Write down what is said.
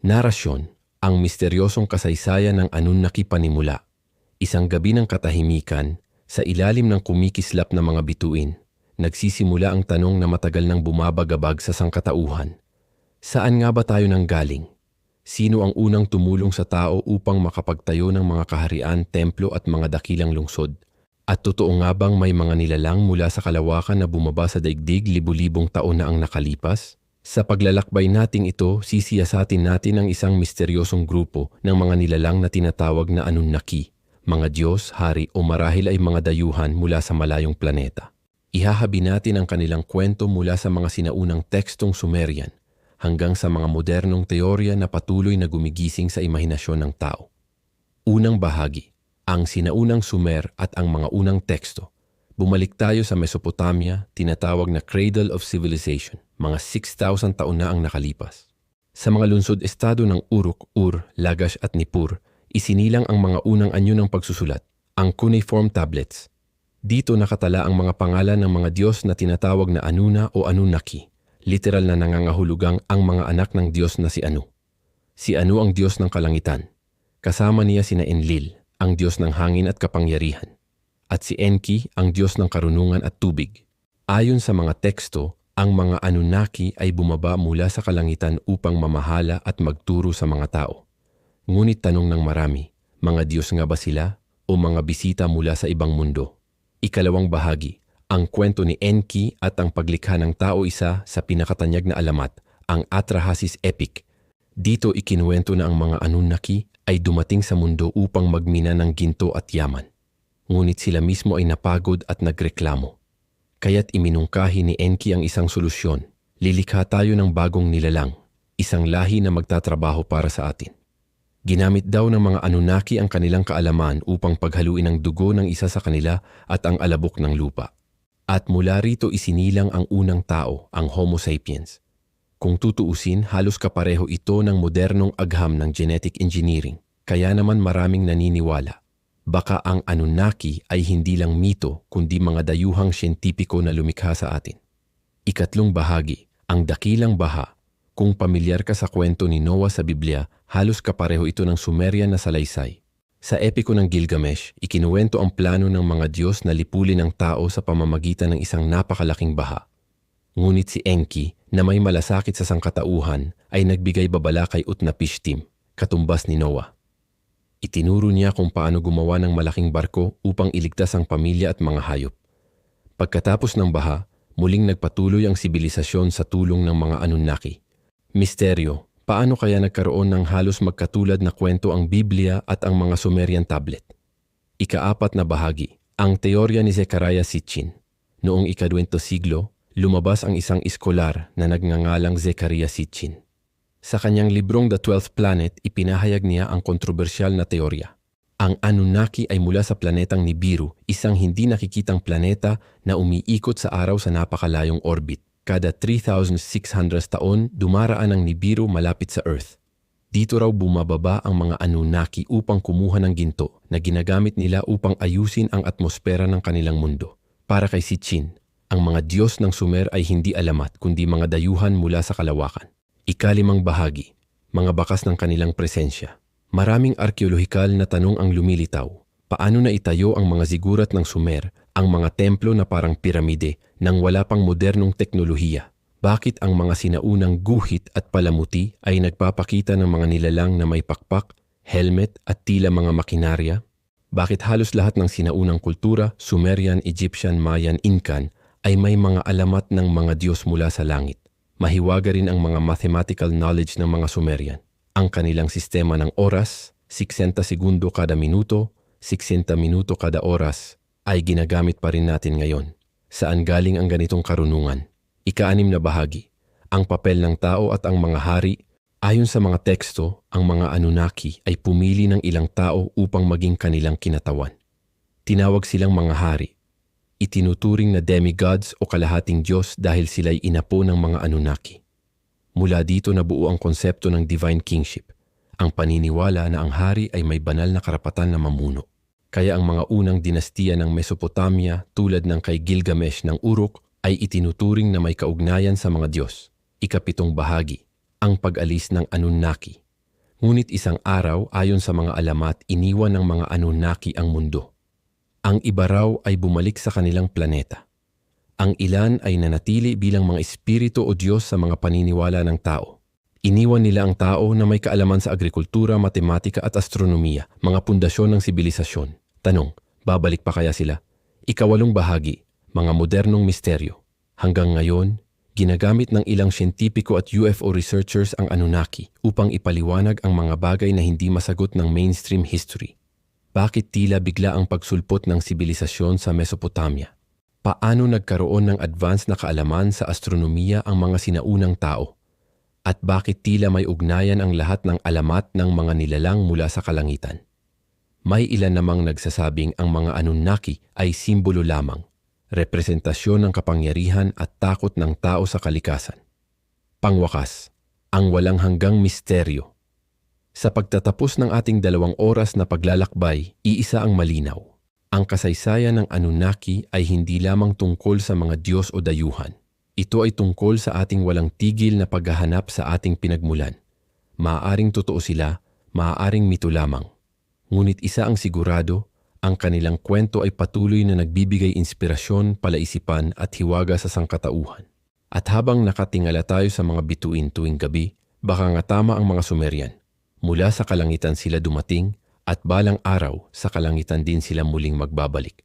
Narasyon, ang misteryosong kasaysayan ng Anunnaki panimula. Isang gabi ng katahimikan, sa ilalim ng kumikislap na mga bituin, nagsisimula ang tanong na matagal nang bumabagabag sa sangkatauhan. Saan nga ba tayo nang galing? Sino ang unang tumulong sa tao upang makapagtayo ng mga kaharian, templo at mga dakilang lungsod? At totoo nga bang may mga nilalang mula sa kalawakan na bumaba sa daigdig libu-libong taon na ang nakalipas? Sa paglalakbay nating ito, sisiyasatin natin ang isang misteryosong grupo ng mga nilalang na tinatawag na Anunnaki, mga Diyos, Hari o marahil ay mga dayuhan mula sa malayong planeta. Ihahabi natin ang kanilang kwento mula sa mga sinaunang tekstong Sumerian hanggang sa mga modernong teorya na patuloy na gumigising sa imahinasyon ng tao. Unang bahagi, ang sinaunang Sumer at ang mga unang teksto. Bumalik tayo sa Mesopotamia, tinatawag na Cradle of Civilization, mga 6,000 taon na ang nakalipas. Sa mga lungsod-estado ng Uruk, Ur, Lagash at Nippur, isinilang ang mga unang anyo ng pagsusulat, ang cuneiform tablets. Dito nakatala ang mga pangalan ng mga Diyos na tinatawag na Anuna o Anunnaki, literal na nangangahulugang ang mga anak ng Diyos na si Anu. Si Anu ang Diyos ng kalangitan. Kasama niya sina Enlil, ang Diyos ng hangin at kapangyarihan. At si Enki, ang Diyos ng karunungan at tubig. Ayon sa mga teksto, ang mga Anunnaki ay bumaba mula sa kalangitan upang mamahala at magturo sa mga tao. Ngunit tanong ng marami, mga Diyos nga ba sila o mga bisita mula sa ibang mundo? Ikalawang bahagi, ang kwento ni Enki at ang paglikha ng tao isa sa pinakatanyag na alamat, ang Atrahasis Epic. Dito ikinuwento na ang mga Anunnaki ay dumating sa mundo upang magmina ng ginto at yaman. Ngunit sila mismo ay napagod at nagreklamo. Kaya't iminungkahi ni Enki ang isang solusyon. Lilikha tayo ng bagong nilalang, isang lahi na magtatrabaho para sa atin. Ginamit daw ng mga Anunnaki ang kanilang kaalaman upang paghaluin ang dugo ng isa sa kanila at ang alabok ng lupa. At mula rito isinilang ang unang tao, ang Homo sapiens. Kung tutuusin, halos kapareho ito ng modernong agham ng genetic engineering. Kaya naman maraming naniniwala. Baka ang Anunnaki ay hindi lang mito kundi mga dayuhang siyentipiko na lumikha sa atin. Ikatlong bahagi, ang dakilang baha. Kung pamilyar ka sa kwento ni Noah sa Biblia, halos kapareho ito ng Sumerian na salaysay. Sa epiko ng Gilgamesh, ikinuwento ang plano ng mga Diyos na lipulin ang tao sa pamamagitan ng isang napakalaking baha. Ngunit si Enki, na may malasakit sa sangkatauhan, ay nagbigay babala kay Utnapishtim, katumbas ni Noah. Itinuro niya kung paano gumawa ng malaking barko upang iligtas ang pamilya at mga hayop. Pagkatapos ng baha, muling nagpatuloy ang sibilisasyon sa tulong ng mga Anunnaki. Misteryo, paano kaya nagkaroon ng halos magkatulad na kwento ang Biblia at ang mga Sumerian tablet? Ikaapat na bahagi, ang teorya ni Zechariah Sitchin. Noong ikadwento siglo, lumabas ang isang iskolar na nagngangalang Zechariah Sitchin. Sa kanyang librong The Twelfth Planet, ipinahayag niya ang kontrobersyal na teorya. Ang Anunnaki ay mula sa planetang Nibiru, isang hindi nakikitang planeta na umiikot sa araw sa napakalayong orbit. Kada 3,600 taon, dumaraan ang Nibiru malapit sa Earth. Dito raw bumababa ang mga Anunnaki upang kumuha ng ginto na ginagamit nila upang ayusin ang atmosfera ng kanilang mundo. Para kay Sitchin, ang mga Diyos ng Sumer ay hindi alamat kundi mga dayuhan mula sa kalawakan. Ikalimang bahagi, mga bakas ng kanilang presensya. Maraming arkeolohikal na tanong ang lumilitaw. Paano na itayo ang mga zigurat ng Sumer, ang mga templo na parang piramide nang wala pang modernong teknolohiya? Bakit ang mga sinaunang guhit at palamuti ay nagpapakita ng mga nilalang na may pakpak, helmet at tila mga makinarya? Bakit halos lahat ng sinaunang kultura, Sumerian, Egyptian, Mayan, Incan, ay may mga alamat ng mga Diyos mula sa langit? Mahiwaga rin ang mga mathematical knowledge ng mga Sumerian. Ang kanilang sistema ng oras, 60 segundo kada minuto, 60 minuto kada oras, ay ginagamit pa rin natin ngayon. Saan galing ang ganitong karunungan? Ikaanim na bahagi, ang papel ng tao at ang mga hari. Ayon sa mga teksto, ang mga Anunnaki ay pumili ng ilang tao upang maging kanilang kinatawan. Tinawag silang mga hari itinuturing na demigods o kalahating Diyos dahil sila'y inapo ng mga Anunnaki. Mula dito nabuo ang konsepto ng divine kingship, ang paniniwala na ang hari ay may banal na karapatan na mamuno. Kaya ang mga unang dinastiya ng Mesopotamia tulad ng kay Gilgamesh ng Uruk ay itinuturing na may kaugnayan sa mga Diyos. Ikapitong bahagi, ang pag-alis ng Anunnaki. Ngunit isang araw ayon sa mga alamat iniwan ng mga Anunnaki ang mundo. Ang iba raw ay bumalik sa kanilang planeta. Ang ilan ay nanatili bilang mga espiritu o Diyos sa mga paniniwala ng tao. Iniwan nila ang tao na may kaalaman sa agrikultura, matematika at astronomiya, mga pundasyon ng sibilisasyon. Tanong, babalik pa kaya sila? Ikawalong bahagi, mga modernong misteryo. Hanggang ngayon, ginagamit ng ilang siyentipiko at UFO researchers ang Anunnaki upang ipaliwanag ang mga bagay na hindi masagot ng mainstream history. Bakit tila bigla ang pagsulpot ng sibilisasyon sa Mesopotamia? Paano nagkaroon ng advance na kaalaman sa astronomiya ang mga sinaunang tao? At bakit tila may ugnayan ang lahat ng alamat ng mga nilalang mula sa kalangitan? May ilan namang nagsasabing ang mga Anunnaki ay simbolo lamang, representasyon ng kapangyarihan at takot ng tao sa kalikasan. Pangwakas, ang walang hanggang misteryo. Sa pagtatapos ng ating dalawang oras na paglalakbay, iisa ang malinaw. Ang kasaysayan ng Anunnaki ay hindi lamang tungkol sa mga Diyos o dayuhan. Ito ay tungkol sa ating walang tigil na paghahanap sa ating pinagmulan. Maaaring totoo sila, maaaring mito lamang. Ngunit isa ang sigurado, ang kanilang kwento ay patuloy na nagbibigay inspirasyon, palaisipan at hiwaga sa sangkatauhan. At habang nakatingala tayo sa mga bituin tuwing gabi, baka nga tama ang mga Sumerian. Mula sa kalangitan sila dumating at balang araw sa kalangitan din sila muling magbabalik.